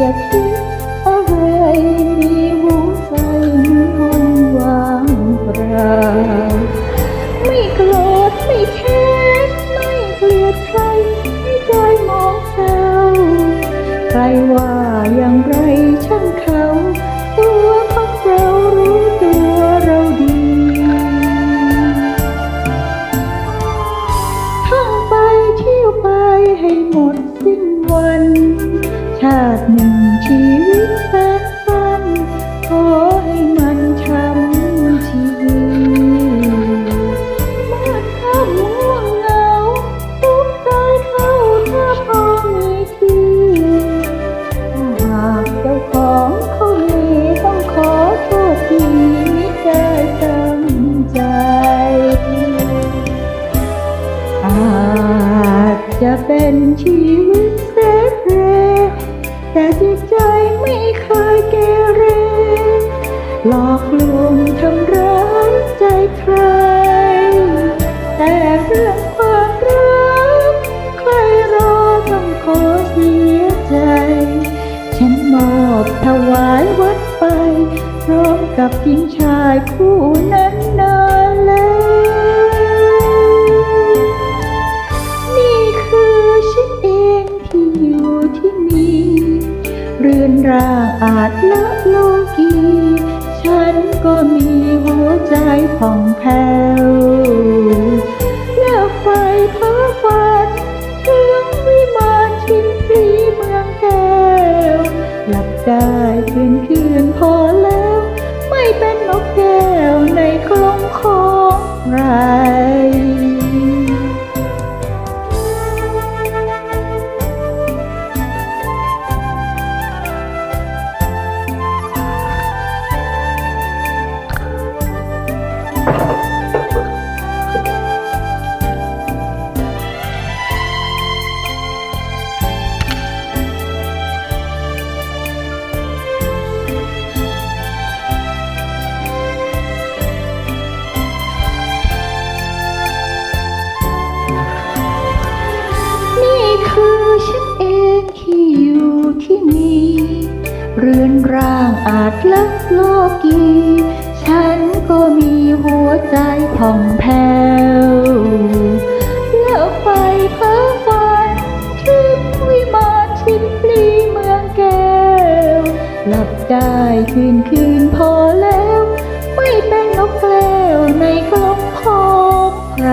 จะคิดอะไร ให้หมดสิ้นวัน ชาติหนึ่งชีวิตแสนสั้นขอให้มันช้ำชีวิตเมื่อข้ามง่วงเหงาทุกใจเข้าถ้าพอมีที่หากเจ้าของเขามีต้องขอโทษที่มิได้ตั้งใจ เป็นชีวิตเสเพรแต่จิตใจไม่เคยเกเร หลอกลวงทำร้ายใจใคร แต่เรื่องความรักใครรอต้องขอเสียใจ ฉันมอบถวายวัดไป พร้อมกับหญิงชายคู่นั้นนา อาอาจละโลกี ฉันก็มีหัวใจผ่องแผ้ว เรือนร่างอาจลักโลกี ฉันก็มีหัวใจผ่องแผ้วแล้วไปเพ้อฝันถึงวิมานชินปลีเมืองแก้ว หลับได้คืนคืนพอแล้ว ไม่เป็นนกแก้วในกลองของใคร